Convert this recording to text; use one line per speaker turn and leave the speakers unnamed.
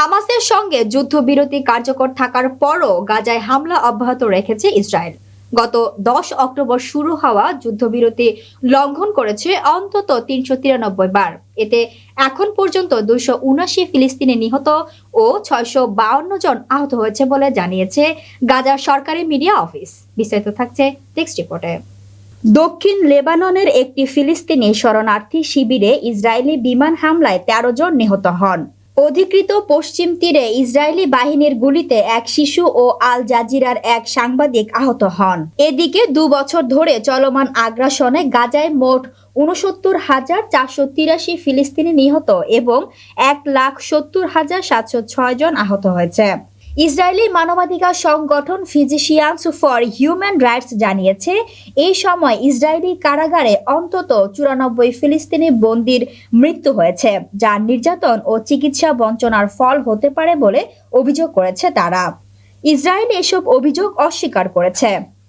হামাসের সঙ্গে যুদ্ধবিরতি কার্যকর থাকার পরও গাজায় হামলা অব্যাহত রেখেছে ইসরায়েল। গত দশ অক্টোবর শুরু হওয়া যুদ্ধবিরতি লঙ্ঘন করেছে অন্তত তিনশো তিরানব্বই বার। এতে এখন পর্যন্ত দুশো উনাশি ফিলিস্তিনি নিহত ও ছয়শো বাউন্ন জন আহত হয়েছে বলে জানিয়েছে গাজার সরকারি মিডিয়া অফিস। বিস্তারিত থাকছে টেক্সট রিপোর্টে। দক্ষিণ লেবাননের একটি ফিলিস্তিনি শরণার্থী শিবিরে ইসরায়েলি বিমান হামলায় তেরো জন নিহত হন। অধিকৃত পশ্চিম তীরে ইসরায়েলি বাহিনীর গুলিতে এক শিশু ও আল জাজিরার এক সাংবাদিক আহত হন। এদিকে দু বছর ধরে চলমান আগ্রাসনে গাজায় মোট উনসত্তর হাজার চারশো তিরাশি ফিলিস্তিনি নিহত এবং এক লাখ সত্তর হাজার সাতশো ছয় জন আহত হয়েছে। ইসরায়েলি মানবাধিকার সংগঠন ফিজিশিয়ানস ফর হিউম্যান রাইটস জানিয়েছে, এই সময় ইসরায়েলি কারাগারে অন্তত চুরানব্বই ফিলিস্তিনি বন্দির মৃত্যু হয়েছে, যা নির্যাতন ও চিকিৎসা বঞ্চনার ফল হতে পারে বলে অভিযোগ করেছে তারা। ইসরায়েল এসব অভিযোগ অস্বীকার করেছে।